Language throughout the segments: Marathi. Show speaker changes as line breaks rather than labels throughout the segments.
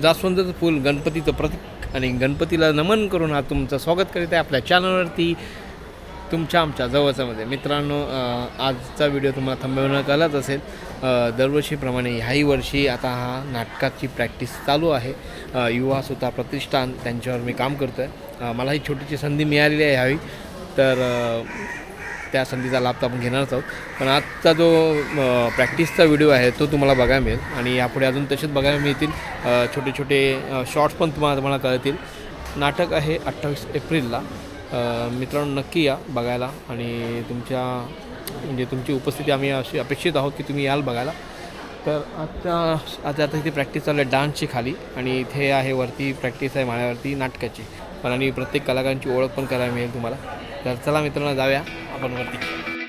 जास्वंदाचं फूल गणपतीचं प्रतीक आणि गणपतीला नमन करून हा तुमचं स्वागत करीत आहे आपल्या चॅनलवरती तुमच्या आमच्या जवळच्यामध्ये. मित्रांनो आजचा व्हिडिओ तुम्हाला थांबवणं आलाच असेल. दरवर्षीप्रमाणे ह्याही वर्षी आता हा नाटकाची प्रॅक्टिस चालू आहे. युवासुद्धा युवा सुता प्रतिष्ठान त्यांच्यावर मी काम करतो आहे मला ही छोटीशी संधी मिळालेली आहे ह्यावी तर त्या संधीचा लाभ तर आपण घेणारच आहोत. पण आजचा जो प्रॅक्टिसचा व्हिडिओ आहे तो तुम्हाला बघायला मिळेल. आणि यापुढे अजून तसेच बघायला मिळतील. छोटे छोटे शॉर्ट्स पण तुम्हाला तुम्हाला कळतील. नाटक आहे अठ्ठावीस एप्रिलला. मित्रांनो नक्की या बघायला. आणि तुमच्या म्हणजे तुमची उपस्थिती आम्ही अशी अपेक्षित आहोत की तुम्ही याल बघायला. तर आता आता आता इथे प्रॅक्टिस चालू आहे डान्सची खाली. आणि इथे आहे वरती प्रॅक्टिस आहे माळ्यावरती नाटकाची. पण आणि प्रत्येक कलाकारांची ओळख पण करायला मिळेल तुम्हाला. तर चला मित्रांनो जाऊया. आपण वरती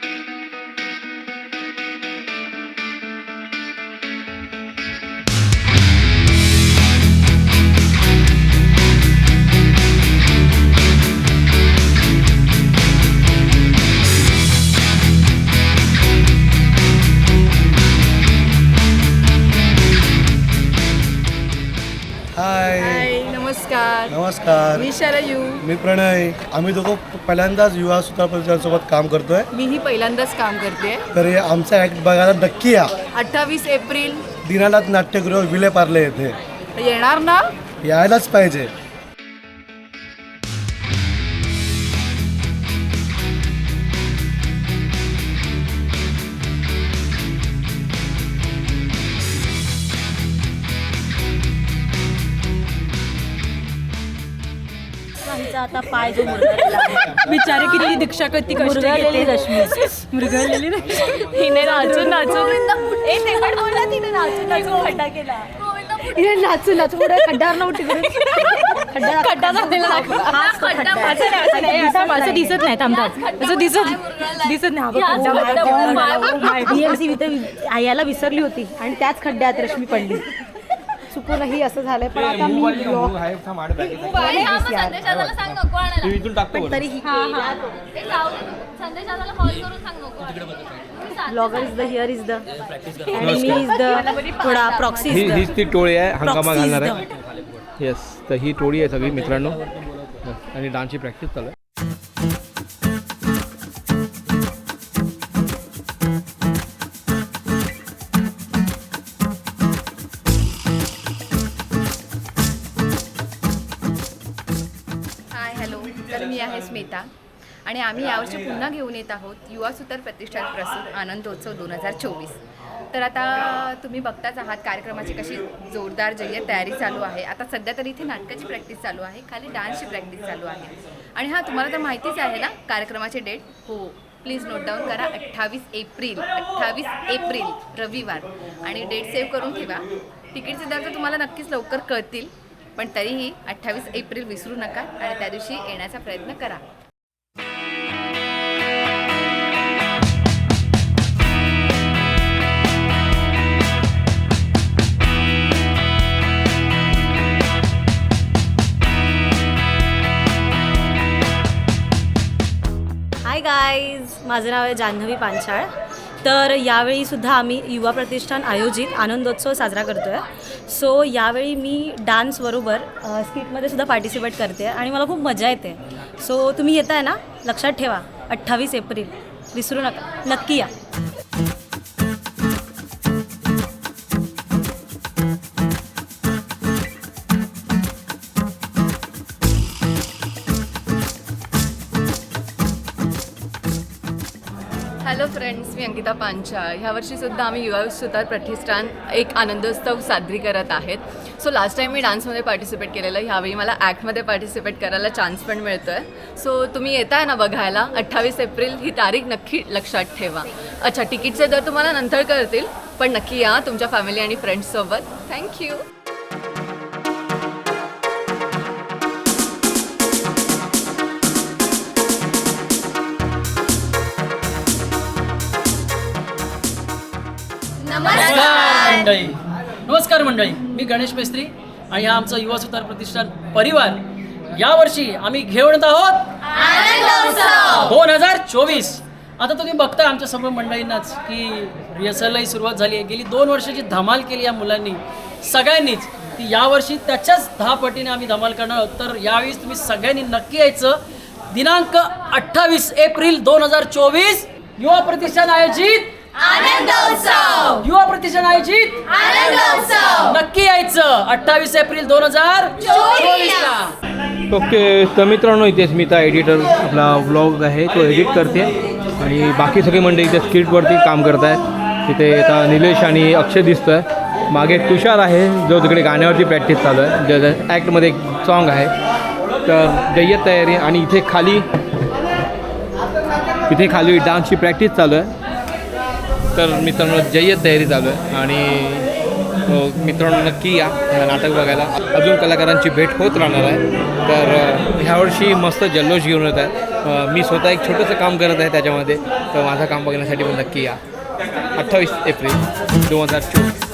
मी शरयू
मी प्रणय आम्ही दोघं पहिल्यांदाच युवा सुतार परिषदासोबत काम करतोय.
मीही पहिल्यांदाच काम करते
तर हे आमचा ऍक्ट बघायला नक्की या.
अठ्ठावीस एप्रिल.
दीनानाथ नाट्यगृह विले पार्ले येथे.
येणार ना?
यायलाच पाहिजे.
आमचा आता पाय जो मुरगळलेला.
बिचारी किती दीक्षा कधी
मुरगळलेली रश्मी.
मृगळलेली हिने नाचून नाचून ए ते पण बोल ना तिने नाचून नाचून खड्डा केला.
हिने नाचून नाचून पुढे खड्ड्यावर नव्हती खड्डा
खड्डा झालेला.
खड्डा.
असं दिसत नाही थांबतात असं दिसत दिसत नाही. खड्डा
यायला विसरली होती आणि त्याच खड्ड्यात रश्मी पडली. चुकूनही असं झालंय पण आता मी ब्लॉग
इथून टाकतो
पण तरीही blogger is the here is the आणि मी इज द थोडा प्रॉक्सी
ही हीच ती टोळी आहे हंगामा घालणार आहे. येस तर ही टोळी आहे सगळी मित्रांनो. आणि डान्सची प्रॅक्टिस चालू आहे.
मी आहे स्मिता. आणि आम्ही यावर्षी पुन्हा घेऊन येत आहोत युवा सुतार प्रतिष्ठान प्रस्तुत आनंदोत्सव दोन हजार चोवीस. तर आता तुम्ही बघताच आहात कार्यक्रमाची कशी जोरदार जय्य तयारी चालू आहे. आता सध्या तरी इथे नाटकाची प्रॅक्टिस चालू आहे खाली डान्सची प्रॅक्टिस चालू आहे. आणि हां तुम्हाला तर माहितीच आहे ना कार्यक्रमाची डेट? हो प्लीज नोट डाऊन करा अठ्ठावीस एप्रिल अठ्ठावीस एप्रिल रविवार. आणि डेट सेव्ह करून ठेवा. तिकीटचे दर तर तुम्हाला नक्कीच लवकर कळतील. पण तरीही अठ्ठावीस एप्रिल विसरू नका आणि त्या दिवशी येण्याचा प्रयत्न करा.
हाय गाईज माझं नाव आहे जान्हवी पांचाळ तर यावेळी सुद्धा आम्ही युवा प्रतिष्ठान आयोजित आनंदोत्सव साजरा करतो आहे सो यावेळी मी डान्सबरोबर अ, स्किटमध्ये सुद्धा पार्टिसिपेट करते आणि मला खूप मजा येते. सो तुम्ही येताय ना? लक्षात ठेवा. अठ्ठावीस एप्रिल. विसरू नका. नक्की या.
हॅलो फ्रेंड्स मी अंकिता पांचा ह्यावर्षी सुद्धा आम्ही युवा सुतार प्रतिष्ठान एक आनंदोत्सव साजरी करत आहेत. सो लास्ट टाईम मी डान्समध्ये पार्टिसिपेट केलेलं ह्यावेळी मला ॲक्टमध्ये पार्टिसिपेट करायला चान्स पण मिळतो आहे सो तुम्ही येताय ना बघायला अठ्ठावीस एप्रिल ही तारीख नक्की लक्षात ठेवा. अच्छा तिकीटचे दर तुम्हाला नंतर कळतील पण नक्की या तुमच्या फॅमिली आणि फ्रेंड्ससोबत थँक्यू
मंडळी. नमस्कार मंडळी. मी गणेश मेस्त्री आणि हा आमचा युवा सुतार प्रतिष्ठान परिवार. यावर्षी आम्ही घेऊन आहोत दोन हजार चोवीस. आता तुम्ही बघताय आमच्या सर्व मंडळींनाच की रिहर्सललाही सुरुवात झाली आहे. गेली दोन वर्षाची धमाल केली या मुलांनी. सगळ्यांनीच. की यावर्षी त्याच्याच दहा पटीने आम्ही धमाल करणार आहोत. तर यावेळी तुम्ही सगळ्यांनी नक्की यायचं. दिनांक अठ्ठावीस एप्रिल दोन हजार चोवीस. युवा प्रतिष्ठान आयोजित युवा प्रतिष्ठान आयोजित नक्की यायचं. अठ्ठावीस एप्रिल दोन हजार चोवीस. ला
ओके तर मित्रांनो इथे स्मिता एडिटर आपला व्लॉग आहे. तो एडिट करते. आणि बाकी सगळी मंडळी इथे स्क्रिप्टवरती काम करत आहेत तिथे आता निलेश आणि अक्षय दिसतो आहे मागे तुषार आहे जो तिकडे गाण्यावरती प्रॅक्टिस चालू आहे. ज्या ॲक्टमध्ये एक सॉन्ग आहे. तर जय्यत तयारी. आणि इथे खाली इथे खाली डान्सची प्रॅक्टिस चालू आहे. तर मित्रांनो जय्यत तयारी चालू आहे आणि मित्रांनो नक्की या नाटक बघायला. अजून कलाकारांची भेट होत राहणार आहे. तर ह्यावर्षी मस्त जल्लोष घेऊन येत आहे. मी स्वतः एक छोटंसं काम करत आहे त्याच्यामध्ये. तर माझं काम बघण्यासाठी पण नक्की या. अठ्ठावीस एप्रिल दोन हजार चोवीस.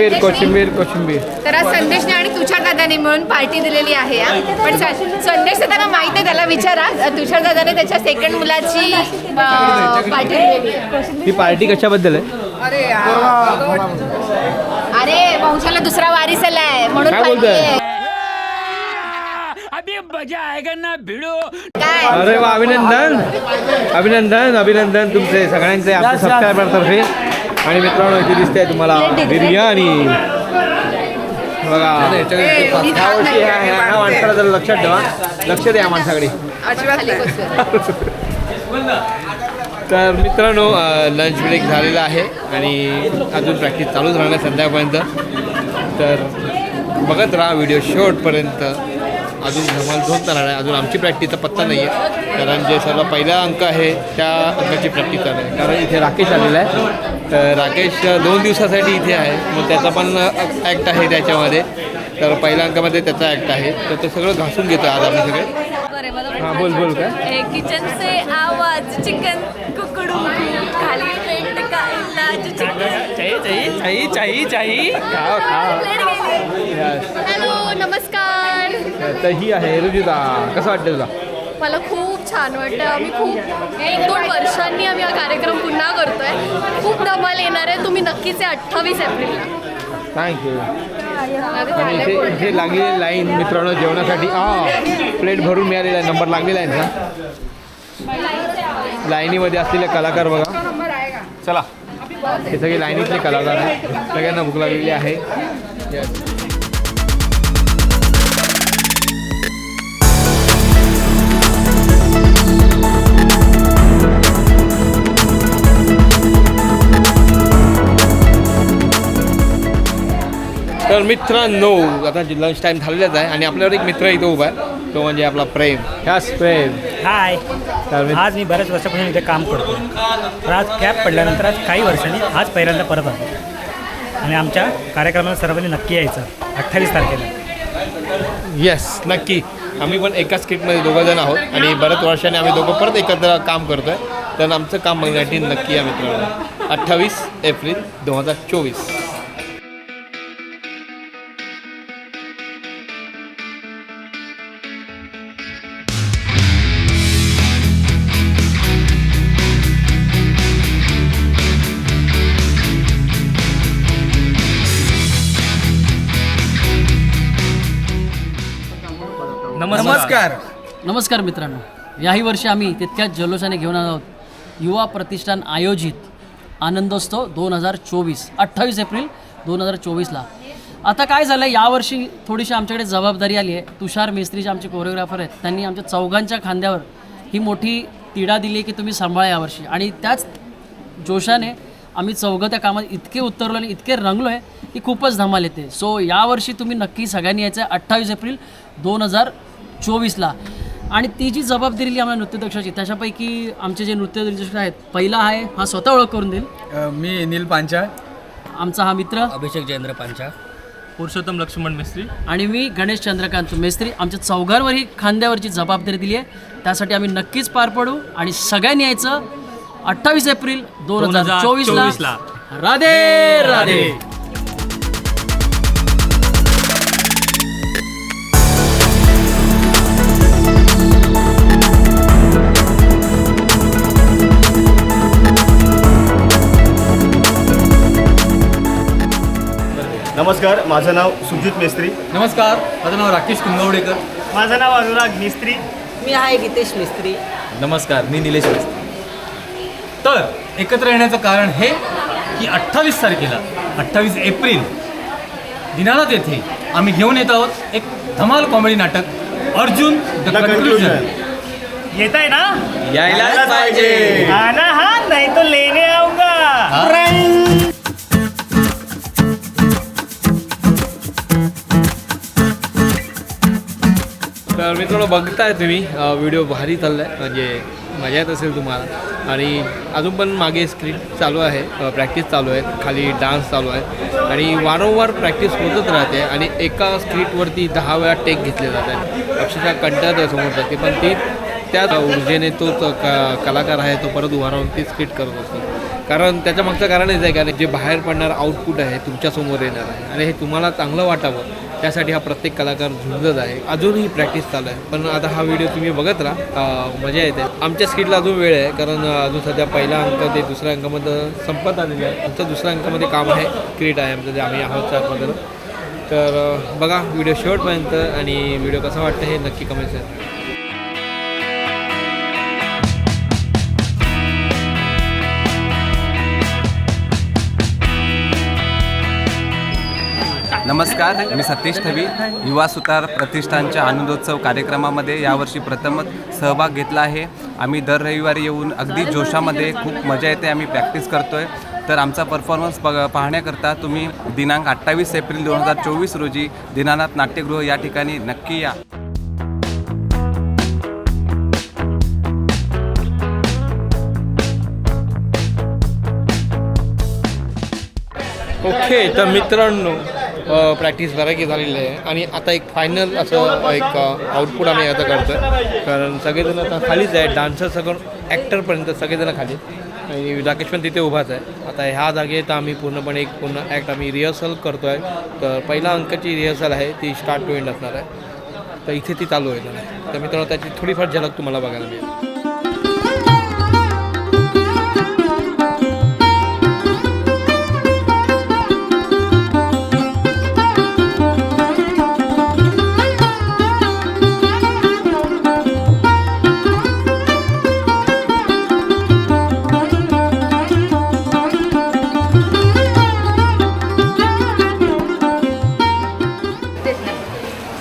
कोशिंबीर कोशिंबीर कोशिंबीर.
तर आज संदेशने आणि तुषार दादाने मिळून पार्टी दिलेली आहे हा. पण स- संदेश दादांना माहिती आहे त्याला विचारा. तुषार दादाने त्याच्या सेकंड मुलाची पार्टी दिलेली आहे.
ही पार्टी कशाबद्दल आहे?
अरे वंशाला दुसरा वारीस आलाय म्हणून
काय
party
बोलताय?
आहे. काय?
अरे वा अभिनंदन. अभिनंदन अभिनंदन तुमचे सगळ्यांचे आमच्या सबस्क्रायबरतर्फे आणि मित्रांनो इथे दिसते तुम्हाला बिर्याणी. बघा. ह्या माणसाला जर लक्षात ठेवा. लक्ष द्या माणसाकडे. तर मित्रांनो लंच ब्रेक झालेला आहे आणि अजून प्रॅक्टिस चालूच राहणार संध्याकाळपर्यंत. तर बघत राहा व्हिडिओ शेवटपर्यंत अजून धमाल धोत राहणार आहे. अजून आमची प्रॅक्टिसचा पत्ता नाही आहे कारण जे सर्व पहिला अंक आहे त्या अंकाची प्रॅक्टिस चालू आहे. कारण इथे राकेश आलेला आहे. तर राकेश दोन दिवसासाठी इथे आहे. मग त्याचा पण ॲक्ट आहे त्याच्यामध्ये. तर पहिल्या अंकामध्ये त्याचा ॲक्ट आहे. तर ते सगळं घासून घेतो आज आम्ही सगळे. हां बोल बोल काय?
किचन से आवाज चिकन कुकडू खाली प्लेट का इलाज चिकन
खाओ खाओ Yes.
हॅलो नमस्कार.
तर ही आहे रुजिता कसं वाटतं तुला?
मला खूप छान वाटतं आम्ही खूप एक दोन वर्षांनी आम्ही हा कार्यक्रम पुन्हा करतोय. खूप धमाल येणार आहे. तुम्ही नक्कीच आहे अठ्ठावीस एप्रिलला.
थँक्यू आणि इथे इथे लागलेली लाईन मित्रांनो जेवणासाठी. हा प्लेट भरून मिळालेला आहे. नंबर लागलेला आहे ना? लाईनीमध्ये असलेले कलाकार बघा. चला. हे सगळे लाईनीतले कलाकार आहेत. सगळ्यांना भूक लागलेली आहे. तर मित्रांनो आता लंच टाईम झालेलाच आहे आणि आपल्यावर एक मित्र इथं उभा आहे. तो म्हणजे आपला प्रेम. ह्याच प्रेम.
हाय.
तर
आज मी बऱ्याच वर्षापासून इथे काम करतो तर आज कॅब पडल्यानंतर आज काही वर्षांनी आज पहिल्यांदा परत आलो. आणि आमच्या कार्यक्रमाला सर्वांनी नक्की यायचं. अठ्ठावीस तारखेला.
येस नक्की. आम्ही पण एका स्क्रिप्टमध्ये दोघं जण आहोत आणि बऱ्याच वर्षाने आम्ही दोघं परत एकत्र काम करतोय. तर आमचं काम बघण्यासाठी नक्की या मित्रांनो. अठ्ठावीस एप्रिल दोन हजार चोवीस.
नमस्कार.
नमस्कार. मित्रांनो. याही वर्षी आम्ही तितक्याच जल्लोषाने घेऊन आलो आहोत. युवा प्रतिष्ठान आयोजित आनंदोत्सव दोन हजार चोवीस अठ्ठावीस एप्रिल दोन हजार चोवीसला. आता काय झालं आहे यावर्षी थोडीशी आमच्याकडे जबाबदारी आली आहे. तुषार मेस्त्री जे आमचे कोरिओग्राफर आहेत त्यांनी आमच्या चौघांच्या खांद्यावर ही मोठी तिढा दिली आहे की तुम्ही सांभाळा यावर्षी. आणि त्याच जोशाने आम्ही चौघं त्या कामात इतके उतरलो आणि इतके रंगलो आहे की खूपच धमाल येते. सो यावर्षी तुम्ही नक्की सगळ्यांनी यायचं आहे अठ्ठावीस एप्रिल दोन हजार चोवीसला. आणि ती जी जबाबदारी दिली आम्हाला नृत्यदक्षाची त्याच्यापैकी आमचे जे नृत्यदर्शक आहेत पहिला आहे हा स्वतः ओळख करून देईल.
मी नील पांचाळ.
आमचा हा मित्र.
अभिषेक जयेंद्र पांचा
पुरुषोत्तम लक्ष्मण मिस्त्री.
आणि मी गणेश चंद्रकांत मेस्त्री. आमच्या चौघांवर ही खांद्यावरची जबाबदारी दिली आहे. त्यासाठी आम्ही नक्कीच पार पडू. आणि सगळ्यांनी यायचं अठ्ठावीस एप्रिल दोन हजार चोवीसला.
2024 ला.
राधे राधे.
नमस्कार माझं नाव सुजित मेस्त्री.
नमस्कार माझं नाव राकेश कुंगवडेकर.
माझं नाव अनुराग मिस्त्री
मी आहे गीतेश मिस्त्री.
नमस्कार मी निलेश मिस्त्री. तर एकत्र येण्याचं कारण हे की अठ्ठावीस तारखेला अठ्ठावीस एप्रिल दिनानाथ येथे आम्ही घेऊन येत आहोत एक धमाल कॉमेडी नाटक अर्जुन द कन्क्लुजन
येत आहे ना?
यायलाच पाहिजे.
आना हा नाही तो लेने आऊंगा
तर मित्रांनो बघताय तुम्ही व्हिडिओ भारी चालला आहे म्हणजे मजा येत असेल तुम्हाला. आणि अजून पण मागे स्क्रीन चालू आहे प्रॅक्टिस चालू आहे खाली डान्स चालू आहे. आणि वारंवार प्रॅक्टिस होतच राहते आणि एका स्क्रीटवरती दहा वेळा टेक घेतले जातात. अक्षरशः कंटाळत आहे समोर जाते पण ती त्याच ऊर्जेने तो क कलाकार आहे तो परत उभा राहून ती स्क्रिप्ट करत असतो. कारण त्याच्या मागचं कारणच आहे कारण जे बाहेर पडणारं आउटपुट आहे तुमच्यासमोर येणार आहे. आणि हे तुम्हाला चांगलं वाटावं. त्यासाठी हा प्रत्येक कलाकार झुंजत आहे. अजूनही प्रॅक्टिस चालू आहे. पण आता हा व्हिडिओ तुम्ही बघत राहा. मजा येते. आमच्या स्किटला अजून वेळ आहे कारण अजून सध्या पहिला अंक ते दुसऱ्या अंकामध्ये संपत आलेले आहे. आमचं दुसऱ्या अंकामध्ये काम आहे. क्रिएट आहे आमचं जे आम्ही आहोत चार तर बघा व्हिडिओ शेवटपर्यंत आणि व्हिडिओ कसा वाटतं हे नक्की कमेंट्स आहे
नमस्कार मी सतीश थवी युवा सुतार प्रतिष्ठानच्या आनंदोत्सव कार्यक्रमामध्ये यावर्षी प्रथमच सहभाग घेतला आहे. आम्ही दर रविवारी येऊन अगदी जोशामध्ये खूप मजा येते आम्ही प्रॅक्टिस करतो आहे तर आमचा परफॉर्मन्स बघ पाहण्याकरता तुम्ही दिनांक अठ्ठावीस एप्रिल दोन हजार चोवीस रोजी दीनानाथ नाट्यगृह या ठिकाणी नक्की या.
ओके तर मित्रांनो प्रॅक्टिस बऱ्यापैकी झालेली आहे. आणि आता एक फायनल असं एक आउटपुट आम्ही आता करतो आहे कारण सगळेजण आता खालीच आहे डान्सर सगळं ॲक्टरपर्यंत सगळेजण खाली. आणि राकेश पण तिथे उभाच आहे. आता ह्या जागेत आम्ही पूर्णपणे एक पूर्ण ॲक्ट आम्ही रिहर्सल करतो आहे तर पहिला अंकाची रिहर्सल आहे. ती स्टार्ट टू एंड असणार आहे. तर इथे ती चालू आहे तर मित्रांनो त्याची थोडीफार झलक तुम्हाला बघायला मिळेल.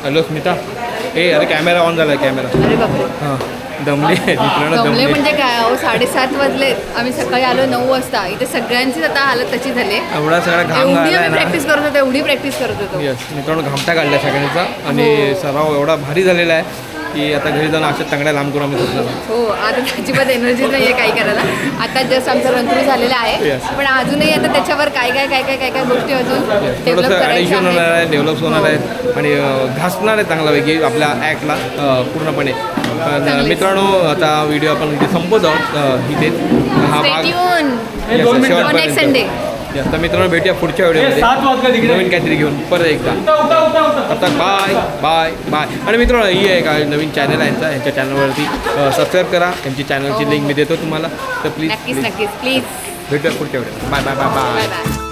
हॅलो स्मिता. ए अरे कॅमेरा ऑन झाला कॅमेरा
अरे बापरे.
हां दमले मित्रांनो दमले
म्हणजे काय अहो साडेसात वाजलेत. आम्ही सकाळी आलो नऊ वाजता. इथे सगळ्यांचीच आता हालत तशी झाली आहे.
एवढा सगळा घाम
एवढी
ना.
प्रॅक्टिस करत होतो एवढी प्रॅक्टिस करत होतो.
येस मित्रांनो घामटा काढला सगळ्यांचा. आणि सराव एवढा भारी झालेला आहे. की आता घरी जाऊन अशा तंगड्या लांब करून आम्ही आहोत.
हो आता अजिबात एनर्जी नाही आहे काही करायला आता जस्ट आमचं रन झालेलं आहे
Yes.
पण अजूनही आता त्याच्यावर काय काय काय काय काय काय गोष्टी अजून डेव्हलप
थोडंसं
करायच्या
होणार
आहेत.
आहे डेव्हलप होणार आहे आणि अं, घासणार आहे चांगल्यापैकी आपल्या ॲक्टला पूर्णपणे पण, अं, मित्रांनो आता व्हिडिओ आपण इथे संपवत आहोत अं, इथे हा
Stay
भाग
tuned.
Yes,
On next
शेवटपर्यंत.
Sunday.
तर मित्रांनो भेटूया पुढच्या
सात वाजता
व्हिडिओमध्ये
तिकडे.
नवीन काहीतरी घेऊन. परत एकदा. आता बाय बाय बाय आणि मित्रांनो ही आहे का नवीन चॅनल आहे यांचा. यांच्या चॅनलवरती सबस्क्राईब करा. यांची चॅनलची लिंक मी देतो तुम्हाला. तर प्लीज
नक्कीच नक्कीच. प्लीज
भेटूया पुढच्या bye bye bye
bye bye